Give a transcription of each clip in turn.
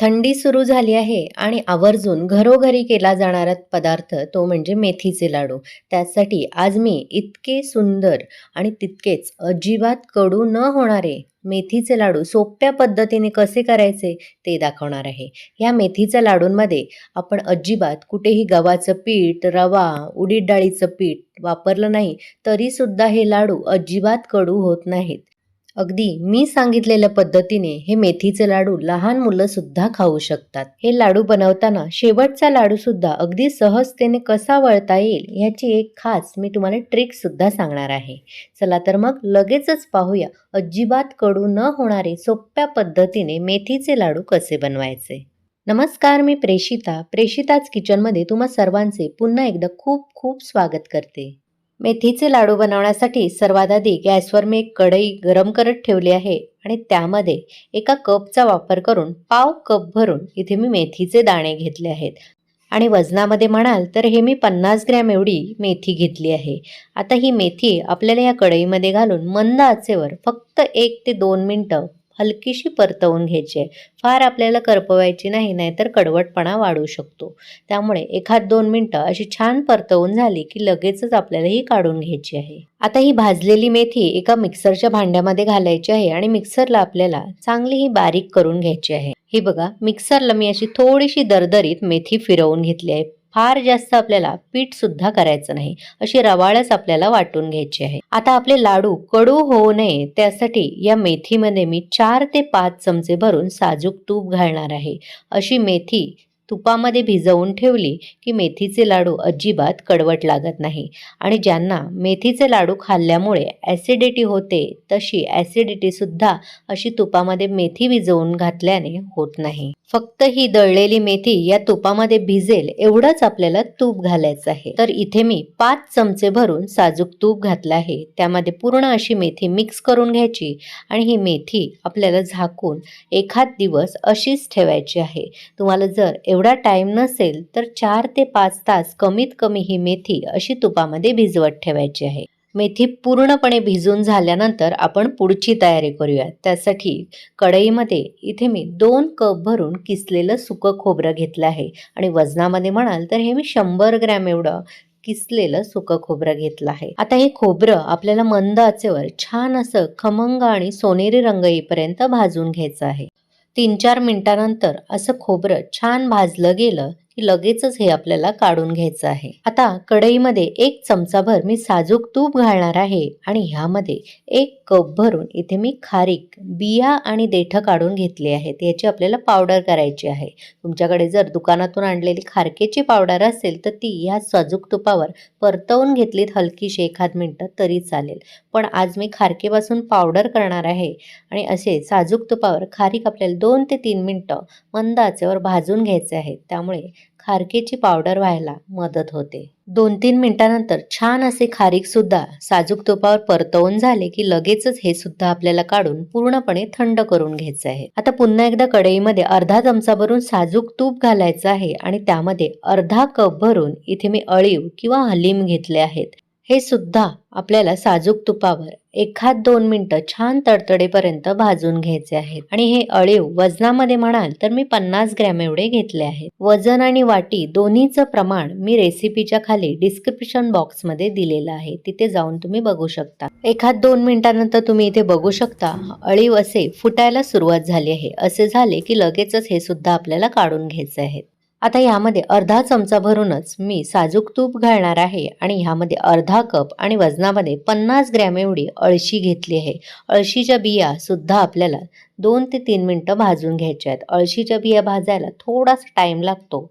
थंडी सुरू झाली आहे आणि आवर्जून घरोघरी केला जाणारा पदार्थ तो म्हणजे मेथीचे लाडू. त्यासाठी आज मी इतके सुंदर आणि तितकेच अजिबात कडू न होणारे मेथीचे लाडू सोप्या पद्धतीने कसे करायचे ते दाखवणार आहे. या मेथीच्या लाडूंमध्ये आपण अजिबात कुठेही गव्हाचं पीठ रवा उडीद डाळीचं पीठ वापरलं नाही तरीसुद्धा हे लाडू अजिबात कडू होत नाहीत. अगदी मी सांगितलेल्या पद्धतीने हे मेथीचे लाडू लहान मुलं सुद्धा खाऊ शकतात. हे लाडू बनवताना शेवटचा लाडू सुद्धा अगदी सहजतेने कसा वळता येईल ह्याची एक खास मी तुम्हाला ट्रिक सुद्धा सांगणार आहे. चला तर मग लगेचच पाहूया अजिबात कडू न होणारे सोप्या पद्धतीने मेथीचे लाडू कसे बनवायचे. नमस्कार मी प्रेषिता प्रेषिताच किचनमध्ये तुम्हा सर्वांचे पुन्हा एकदा खूप खूप स्वागत करते. मेथीचे लाडू बनवण्यासाठी सर्वात आधी गॅसवर मी एक कढई गरम करत ठेवली आहे आणि त्यामध्ये एका कपचा वापर करून पाव कप भरून इथे मी मेथीचे दाणे घेतले आहेत. आणि वजनामध्ये म्हणाल तर हे मी पन्नास ग्रॅम एवढी मेथी घेतली आहे. आता ही मेथी आपल्याला या कढईमध्ये घालून मंद आचेवर फक्त एक ते दोन मिनटं हलकीशी परतवून घ्यायची आहे. फार आपल्याला करपवायची नाही नाहीतर कडवटपणा वाढू शकतो. त्यामुळे एखाद दोन मिनटं अशी छान परतवून झाली की लगेचच आपल्याला ही काढून घ्यायची आहे. आता ही भाजलेली मेथी एका मिक्सरच्या भांड्यामध्ये घालायची आहे आणि मिक्सरला आपल्याला चांगली ही बारीक करून घ्यायची आहे. ही बघा मिक्सरला मी अशी थोडीशी दरदरीत मेथी फिरवून घेतली आहे. फार जास्त आपल्याला पीठ सुद्धा करायचं नाही. अशी रवाळच आपल्याला वाटून घ्यायची आहे. आता आपले लाडू कडू होऊ नये त्यासाठी या मेथीमध्ये मी चार ते पाच चमचे भरून साजूक तूप घालणार आहे. अशी मेथी तुपामध्ये भिजवून ठेवली की मेथीचे लाडू अजिबात कडवट लागत नाही. आणि ज्यांना मेथीचे लाडू खाल्ल्यामुळे ॲसिडिटी होते तशी ॲसिडिटीसुद्धा अशी तुपामध्ये मेथी भिजवून घातल्याने होत नाही. फक्त ही दळलेली मेथी या तुपामध्ये भिजेल एवढंच आपल्याला तूप घालायचं आहे. तर इथे मी पाच चमचे भरून साजूक तूप घातलं आहे. त्यामध्ये पूर्ण अशी मेथी मिक्स करून घ्यायची आणि ही मेथी आपल्याला झाकून एखाद दिवस अशीच ठेवायची आहे. तुम्हाला जर एवढा टाईम नसेल तर चार ते पाच तास कमीत कमी ही मेथी अशी तुपामध्ये भिजवत ठेवायची आहे. मेथी पूर्णपणे भिजून झाल्यानंतर आपण पुढची तयारी करूया. त्यासाठी कढईमध्ये इथे मी दोन कप भरून किसलेलं सुकं खोबरं घेतलं आहे. आणि वजनामध्ये म्हणाल तर हे मी शंभर ग्रॅम एवढं किसलेलं सुकं खोबरं घेतलं आहे. आता हे खोबरं आपल्याला मंद आचेवर छान असं खमंग आणि सोनेरी रंग येईपर्यंत भाजून घ्यायचं आहे. तीन चार मिनिटानंतर असं खोबरं छान भाजलं गेलं की लगेचच हे आपल्याला काढून घ्यायचं आहे. आता कढईमध्ये एक चमचाभर मी साजूक तूप घालणार आहे आणि ह्यामध्ये एक कप भरून इथे मी खारीक बिया आणि देठं काढून घेतली आहेत. याची आपल्याला पावडर करायची आहे. तुमच्याकडे जर दुकानातून आणलेली खारकेची पावडर असेल तर ती ह्या साजूक तुपावर परतवून घेतलीत हलकीशी एखाद मिनटं तरी चालेल. पण आज मी खारकेपासून पावडर करणार आहे आणि असे साजूक तुपावर खारीक आपल्याला दोन ते तीन मिनटं मंद आचेवर भाजून घ्यायचे आहेत. त्यामुळे खारकेची पावडर व्हायला मदत होते. दोन तीन मिनिटानंतर छान असे खारीक सुद्धा साजूक तुपावर परतवून झाले की लगेचच हे सुद्धा आपल्याला काढून पूर्णपणे थंड करून घ्यायचं आहे. आता पुन्हा एकदा कढईमध्ये अर्धा चमचा भरून साजूक तूप घालायचं आहे आणि त्यामध्ये अर्धा कप भरून इथे मी अळीव किंवा हलीम घेतले आहेत. हे सुद्धा आपल्याला साजूक तुपावर एखाद दोन मिनिटं छान तडतडेपर्यंत भाजून घ्यायचे आहेत. आणि हे अळीव वजनामध्ये म्हणाल तर मी पन्नास ग्रॅम एवढे घेतले आहेत. वजन आणि वाटी दोन्हीचं प्रमाण मी रेसिपीच्या खाली डिस्क्रिप्शन बॉक्समध्ये दिलेलं आहे. तिथे जाऊन तुम्ही बघू शकता. एखाद दोन मिनिटानंतर तुम्ही इथे बघू शकता अळीव असे फुटायला सुरुवात झाली आहे. असे झाले की लगेचच हे सुद्धा आपल्याला काढून घ्यायचे आहेत. आता यामध्ये अर्धा चमचा भरूनच मी साजूक तूप घालणार आहे आणि ह्यामध्ये अर्धा कप आणि वजनामध्ये पन्नास ग्रॅम एवढी अळशी घेतली आहे. अळशीच्या बिया सुद्धा आपल्याला दोन ते तीन मिनटं भाजून घ्यायच्या आहेत. अळशीच्या बिया भाजायला थोडासा टाईम लागतो.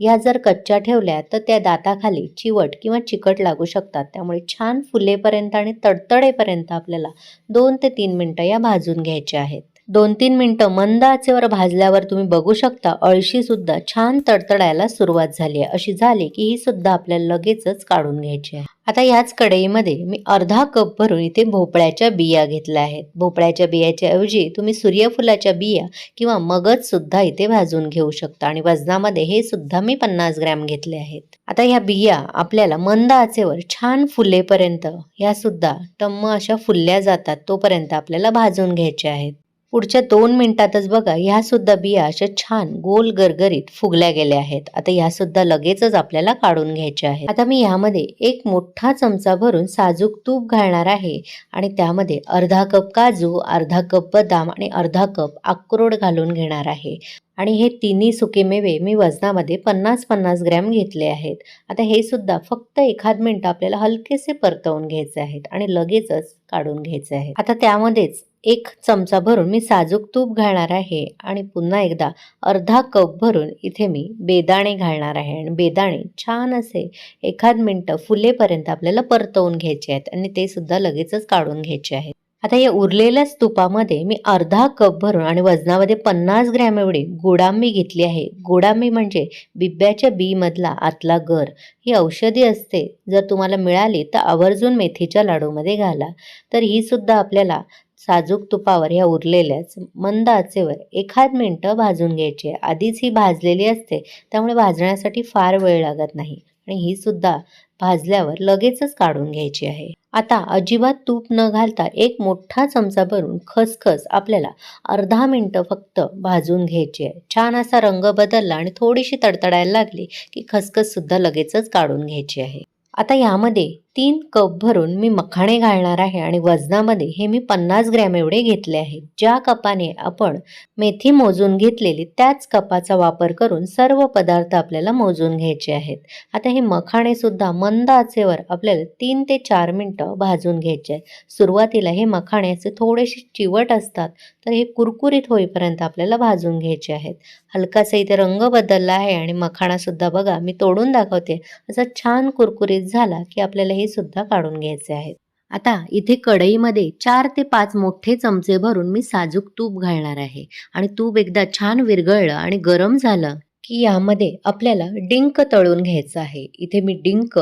या जर कच्च्या ठेवल्या तर त्या दाताखाली चिवट किंवा चिकट लागू शकतात. त्यामुळे छान फुलेपर्यंत आणि तडतडेपर्यंत आपल्याला दोन ते तीन मिनटं या भाजून घ्यायच्या आहेत. दोन तीन मिनटं मंद आचेवर भाजल्यावर तुम्ही बघू शकता अळशी सुद्धा छान तडतडायला सुरुवात झाली आहे. अशी झाली की ही सुद्धा आपल्याला लगेचच काढून घ्यायची आहे. आता याच कढईमध्ये मी अर्धा कप भरून इथे भोपळ्याच्या बिया घेतल्या आहेत. भोपळ्याच्या बियाच्या ऐवजी तुम्ही सूर्यफुलाच्या बिया किंवा मगज सुद्धा इथे भाजून घेऊ शकता. आणि वजनामध्ये हे सुद्धा मी पन्नास ग्रॅम घेतले आहेत. आता ह्या बिया आपल्याला मंद आचेवर छान फुलेपर्यंत ह्या सुद्धा टम्म अशा फुलल्या जातात तोपर्यंत आपल्याला भाजून घ्यायच्या आहेत. पुढच्या दोन मिनिटातच बघा ह्या सुद्धा बिया अशा छान गोल गरगरीत फुगल्या गेल्या आहेत. आता ह्या सुद्धा लगेचच आपल्याला काढून घ्यायच्या आहेत. आता मी यामध्ये एक मोठा चमचा भरून साजूक तूप घालणार आहे आणि त्यामध्ये अर्धा कप काजू अर्धा कप बदाम आणि अर्धा कप अक्रोड घालून घेणार आहे. आणि हे तिन्ही सुकेमेवे मी वजनामध्ये पन्नास पन्नास ग्रॅम घेतले आहेत. आता हे सुद्धा फक्त एखाद मिनिट आपल्याला हलकेसे परतवून घ्यायचे आहेत आणि लगेचच काढून घ्यायचे आहे आता त्यामध्येच एक चमचा भरून मी साजूक तूप घालणार आहे आणि पुन्हा एकदा अर्धा कप भरून इथे मी बेदाणे घालणार आहे. आणि बेदाणे छान असे एखाद मिनटं फुलेपर्यंत आपल्याला परतवून घ्यायचे आहेत आणि ते सुद्धा लगेचच काढून घ्यायचे आहेत. आता या उरलेल्याच तुपामध्ये मी अर्धा कप भरून आणि वजनामध्ये पन्नास ग्रॅम एवढी गोडांबी घेतली आहे. गोडांबी म्हणजे बिब्याच्या बी मधला आतला गर. ही औषधी असते. जर तुम्हाला मिळाली तर आवर्जून मेथीच्या लाडूमध्ये घाला. तर ही सुद्धा आपल्याला साजूक तुपावर ह्या उरलेल्याच मंद आचेवर एखाद मिनटं भाजून घ्यायची आहे. आधीच ही भाजलेली असते त्यामुळे भाजण्यासाठी फार वेळ लागत नाही. आणि ही सुद्धा भाजल्यावर लगेचच काढून घ्यायची आहे. आता अजिबात तूप न घालता एक मोठा चमचा भरून खसखस आपल्याला अर्धा मिनटं फक्त भाजून घ्यायची आहे. छान असा रंग बदलला आणि थोडीशी तडतडायला लागली की खसखस सुद्धा लगेचच काढून घ्यायची आहे. आता यामध्ये तीन कप भरून मी मखाणे घालणार आहे आणि वजनामध्ये हे मी पन्नास ग्रॅम एवढे घेतले आहेत ज्या कपाने आपण मेथी मोजून घेतलेली त्याच कपाचा वापर करून सर्व पदार्थ आपल्याला मोजून घ्यायचे आहेत. आता हे मखाणेसुद्धा मंद आचेवर आपल्याला तीन ते चार मिनटं भाजून घ्यायचे आहेत. सुरुवातीला हे मखाणे असे थोडेसे चिवट असतात तर हे कुरकुरीत होईपर्यंत आपल्याला भाजून घ्यायचे आहेत. हलकासा इथे रंग बदलला आहे आणि मखाणासुद्धा बघा मी तोडून दाखवते. असा छान कुरकुरीत झाला की आपल्याला हे सुद्धा काढून घ्यायचे आहेत. आता इथे कढईमध्ये चार ते पाच मोठे चमचे भरून मी साजूक तूप घालणार आहे. आणि तूप एकदा छान विरघळलं आणि गरम झालं की यामध्ये आपल्याला डिंक तळून घ्यायचं आहे. इथे मी डिंक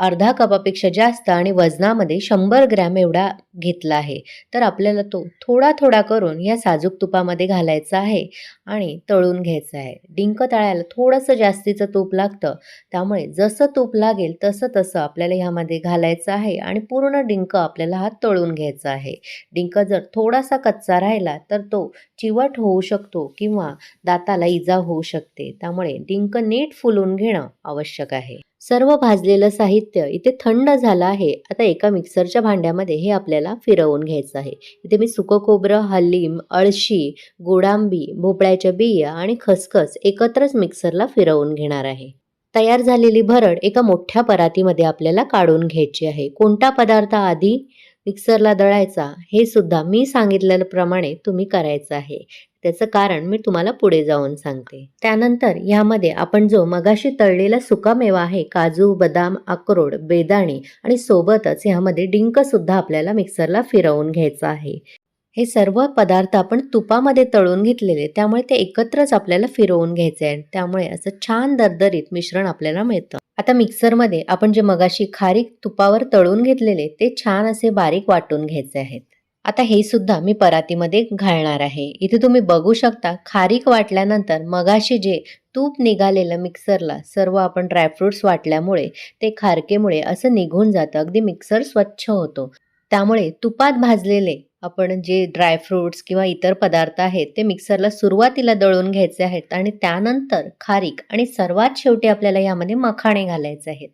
अर्धा कपापेक्षा जास्त आणि वजनामध्ये शंभर ग्रॅम एवढा घेतला आहे. तर आपल्याला तो थोडा थोडा करून या साजूक तुपामध्ये घालायचा आहे आणि तळून घ्यायचं आहे. डिंक तळायला थोडंसं जास्तीचं तूप लागतं. त्यामुळे जसं तूप लागेल तसं तसं आपल्याला ह्यामध्ये घालायचं आहे आणि पूर्ण डिंक आपल्याला हा तळून घ्यायचा आहे. डिंक जर थोडासा कच्चा राहिला तर तो चिवट होऊ शकतो किंवा दाताला इजा होऊ शकते. त्यामुळे डिंक नीट फुलून घेणं आवश्यक आहे. सर्व भाजलेलं साहित्य इथे थंड झालं आहे. आता एका मिक्सरच्या भांड्यामध्ये हे आपल्याला फिरवून घ्यायचं आहे. इथे मी सुकं खोबरं हलीम अळशी गोडांबी भोपळ्याच्या बिया आणि खसखस एकत्रच मिक्सरला फिरवून घेणार आहे. तयार झालेली भरड एका मोठ्या परातीमध्ये आपल्याला काढून घ्यायची आहे. कोणता पदार्थ आधी मिक्सरला दळायचा हे सुद्धा मी सांगितल्याप्रमाणे तुम्ही करायचं आहे. त्याचं कारण मी तुम्हाला पुढे जाऊन सांगते. त्यानंतर ह्यामध्ये आपण जो मगाशी तळलेला सुकामेवा आहे काजू बदाम अक्रोड बेदाणे आणि सोबतच ह्यामध्ये डिंक सुद्धा आपल्याला मिक्सरला फिरवून घ्यायचं आहे. हे सर्व पदार्थ आपण तुपामध्ये तळून घेतलेले त्यामुळे ते एकत्रच आपल्याला फिरवून घ्यायचे आहे त्यामुळे असं छान दरदरीत मिश्रण आपल्याला मिळतं. आता मिक्सरमध्ये आपण जे मगाशी खारीक तुपावर तळून घेतलेले ते छान असे बारीक वाटून घ्यायचे आहेत. आता हे सुद्धा मी परातीमध्ये घालणार आहे. इथे तुम्ही बघू शकता खारीक वाटल्यानंतर मगाशी जे तूप निघालेलं मिक्सरला सर्व आपण ड्रायफ्रुट्स वाटल्यामुळे ते खारकेमुळे असं निघून जातं. अगदी मिक्सर स्वच्छ होतो. त्यामुळे तुपात भाजलेले आपण जे ड्रायफ्रुट्स किंवा इतर पदार्थ आहेत ते मिक्सरला सुरुवातीला दळून घ्यायचे आहेत आणि त्यानंतर खारीक आणि सर्वात शेवटी आपल्याला यामध्ये मखाणे घालायचे आहेत.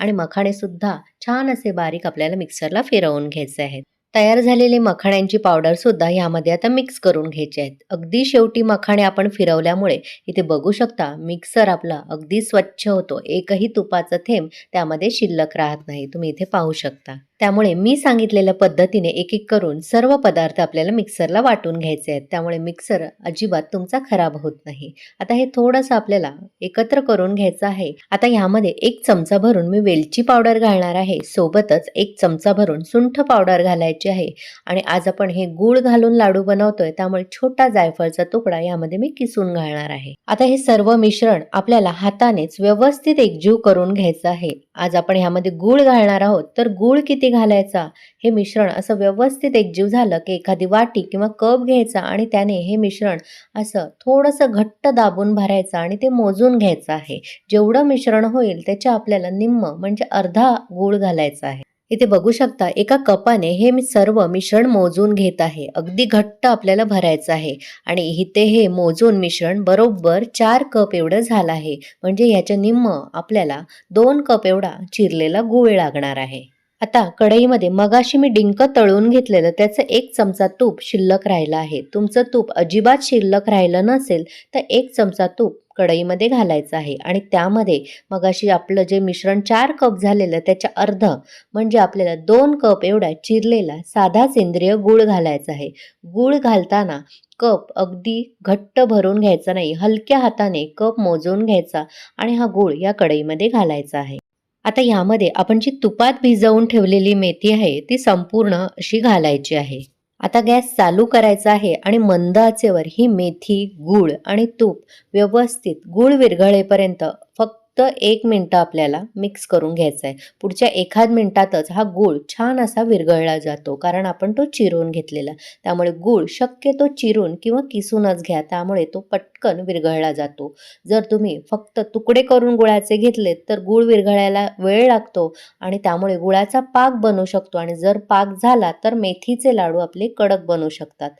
आणि मखाणेसुद्धा छान असे बारीक आपल्याला मिक्सरला फिरवून घ्यायचे आहेत. तयार झालेली मखाण्यांची पावडरसुद्धा ह्यामध्ये आता मिक्स करून घ्यायची आहेत. अगदी शेवटी मखाणे आपण फिरवल्यामुळे इथे बघू शकता मिक्सर आपला अगदी स्वच्छ होतो. एकही तुपाचा थेंब त्यामध्ये शिल्लक राहत नाही. तुम्ही इथे पाहू शकता. त्यामुळे मी सांगितलेल्या पद्धतीने एक एक करून सर्व पदार्थ आपल्याला मिक्सरला वाटून घ्यायचे आहेत. त्यामुळे मिक्सर अजिबात तुमचा खराब होत नाही. आता हे थोडंसं आपल्याला एकत्र करून घ्यायचं आहे. आता ह्यामध्ये एक चमचा भरून मी वेलची पावडर घालणार आहे. सोबतच एक चमचा भरून सुंठ पावडर घालायची आहे. आणि आज आपण हे गूळ घालून लाडू बनवतोय त्यामुळे छोटा जायफळचा तुकडा यामध्ये मी किसून घालणार आहे. आता हे सर्व मिश्रण आपल्याला हातानेच व्यवस्थित एकजीव करून घ्यायचं आहे. आज आपण ह्यामध्ये गूळ घालणार आहोत. तर गूळ किती घालायचा? हे मिश्रण असं व्यवस्थित एकजीव झालं की एखादी वाटी किंवा कप घ्यायचा आणि त्याने हे मिश्रण असं थोडंसं घट्ट दाबून भरायचं आणि ते मोजून घ्यायचं आहे. जेवढं मिश्रण होईल त्याच्या आपल्याला निम्म म्हणजे अर्धा गूळ घालायचा आहे. इथे बघू शकता एका कपाने हे मी सर्व मिश्रण मोजून घेत आहे. अगदी घट्ट आपल्याला भरायचं आहे. आणि इथे हे मोजून मिश्रण बरोबर चार कप एवढं झालं आहे. म्हणजे ह्याच्या निम्म आपल्याला दोन कप एवढा चिरलेला गुळ लागणार आहे. आता कढईमध्ये मगाशी मी डिंक तळून घेतलेलं त्याचं एक चमचा तूप शिल्लक राहिलं आहे. तुमचं तूप अजिबात शिल्लक राहिलं नसेल तर एक चमचा तूप कढईमध्ये घालायचं आहे. आणि त्यामध्ये मगाशी आपलं जे मिश्रण चार कप झालेलं त्याच्या अर्ध म्हणजे आपल्याला दोन कप एवढा चिरलेला साधा सेंद्रिय गूळ घालायचा आहे. गूळ घालताना कप अगदी घट्ट भरून घ्यायचा नाही हलक्या हाताने कप मोजून घ्यायचा आणि हा गूळ या कढईमध्ये घालायचा आहे. आता यामध्ये आपण जी तुपात भिजवून ठेवलेली मेथी आहे ती संपूर्ण अशी घालायची आहे. आता गॅस चालू करायचा आहे आणि मंद आचेवर ही मेथी गूळ आणि तूप व्यवस्थित गूळ विरघळेपर्यंत फक्त फक्त एक मिनटं आपल्याला मिक्स करून घ्यायचा आहे पुढच्या एखाद मिनिटातच हा गूळ छान असा विरघळला जातो कारण आपण तो चिरून घेतलेला. त्यामुळे गूळ शक्यतो चिरून किंवा किसूनच घ्या त्यामुळे तो पटकन विरघळला जातो. जर तुम्ही फक्त तुकडे करून गुळाचे घेतलेत तर गूळ विरघळायला वेळ लागतो आणि त्यामुळे गुळाचा पाक बनू शकतो आणि जर पाक झाला तर मेथीचे लाडू आपले कडक बनू शकतात.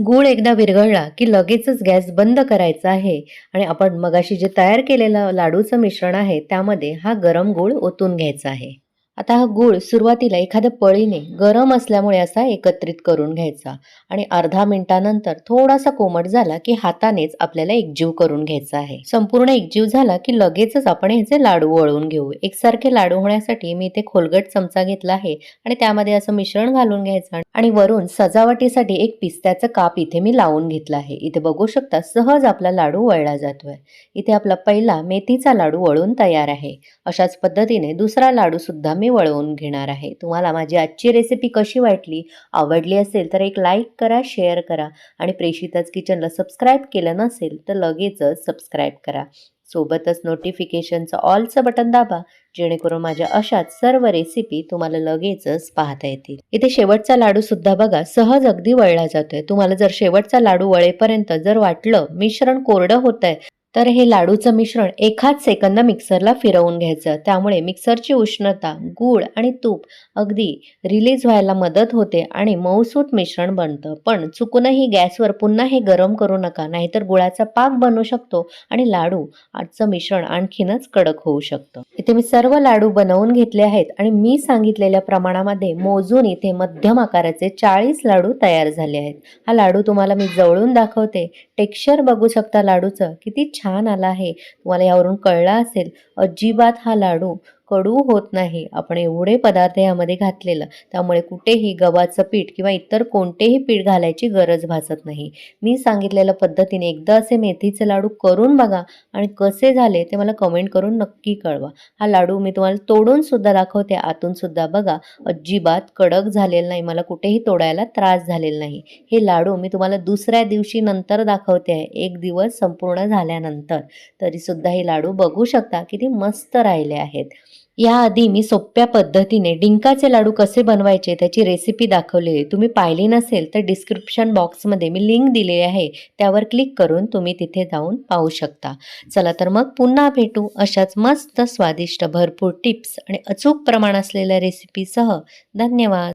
गूळ एकदा विरघळला की लगेचच गॅस बंद करायचा आहे आणि आपण मगाशी जे तयार केलेलं लाडूचं मिश्रण आहे त्यामध्ये हा गरम गूळ ओतून घ्यायचा आहे. आता हा गूळ सुरुवातीला एखाद्या पळीने गरम असल्यामुळे असा एकत्रित करून घ्यायचा आणि अर्धा मिनिटानंतर थोडासा कोमट झाला की हातानेच आपल्याला एकजीव करून घ्यायचा आहे. संपूर्ण एकजीव झाला की लगेचच आपण ह्याचे लाडू वळवून घेऊ. एकसारखे लाडू होण्यासाठी मी इथे खोलगट चमचा घेतला आहे आणि त्यामध्ये असं मिश्रण घालून घ्यायचं आणि वरून सजावटीसाठी एक पिस्त्याचं काप इथे मी लावून घेतलं आहे. इथे बघू शकता सहज आपला लाडू वळला जातोय. इथे आपला पहिला मेथीचा लाडू वळून तयार आहे. अशाच पद्धतीने दुसरा लाडू सुद्धा मी वळवून घेणार आहे. तुम्हाला माझी आजची रेसिपी कशी वाटली आवडली असेल तर एक लाईक करा शेअर करा आणि प्रेषिताच किचनला सबस्क्राईब केलं नसेल तर लगेचच सबस्क्राईब करा. सोबतच नोटिफिकेशनचं ऑलचं बटन दाबा जेणेकरून माझ्या अशाच सर्व रेसिपी तुम्हाला लगेचच पाहता येतील. इथे शेवटचा लाडू सुद्धा बघा सहज अगदी वळला जातोय. तुम्हाला जर शेवटचा लाडू वळेपर्यंत जर वाटलं मिश्रण कोरडं होत आहे तर हे लाडूचं मिश्रण एखाद सेकंद मिक्सरला फिरवून घ्यायचं. त्यामुळे मिक्सरची उष्णता गूळ आणि तूप अगदी रिलीज व्हायला मदत होते आणि मऊसूत मिश्रण बनतं. पण चुकूनही गॅसवर पुन्हा हे गरम करू नका नाहीतर गुळाचा पाक बनू शकतो आणि लाडू आजचं मिश्रण आणखीनच कडक होऊ शकतं. इथे मी सर्व लाडू बनवून घेतले आहेत आणि मी सांगितलेल्या प्रमाणामध्ये मोजून इथे मध्यम आकाराचे चाळीस लाडू तयार झाले आहेत. हा लाडू तुम्हाला मी जवळून दाखवते. टेक्स्चर बघू शकता लाडूचं. किती छान आला आहे. तुम्हाला यावरून कळलं असेल अजिबात हा लाडू कडू होत नाही. आपण एवढे पदार्थ यामध्ये घातलेलं त्यामुळे कुठेही गव्हाचं पीठ किंवा इतर कोणतेही पीठ घालायची गरज भासत नाही. मी सांगितलेल्या पद्धतीने एकदा असे मेथीचे लाडू करून बघा आणि कसे झाले ते मला कमेंट करून नक्की कळवा. हा लाडू मी तुम्हाला तोडून सुद्धा दाखवते आतून सुद्धा बघा. अजिबात कडक झालेला नाही मला कुठेही तोडायला त्रास झालेला नाही. हे लाडू मी तुम्हाला दुसऱ्या दिवशी नंतर दाखवते आहे. एक दिवस संपूर्ण झाल्यानंतर. तरीसुद्धा हे लाडू बघू शकता किती मस्त राहिले आहेत. याआधी मी सोप्या पद्धतीने डिंकाचे लाडू कसे बनवायचे त्याची रेसिपी दाखवली आहे. तुम्ही पाहिली नसेल तर डिस्क्रिप्शन बॉक्समध्ये मी लिंक दिलेली आहे. त्यावर क्लिक करून तुम्ही तिथे जाऊन पाहू शकता. चला तर मग पुन्हा भेटू अशाच मस्त स्वादिष्ट भरपूर टिप्स आणि अचूक प्रमाण असलेल्या रेसिपीसह धन्यवाद.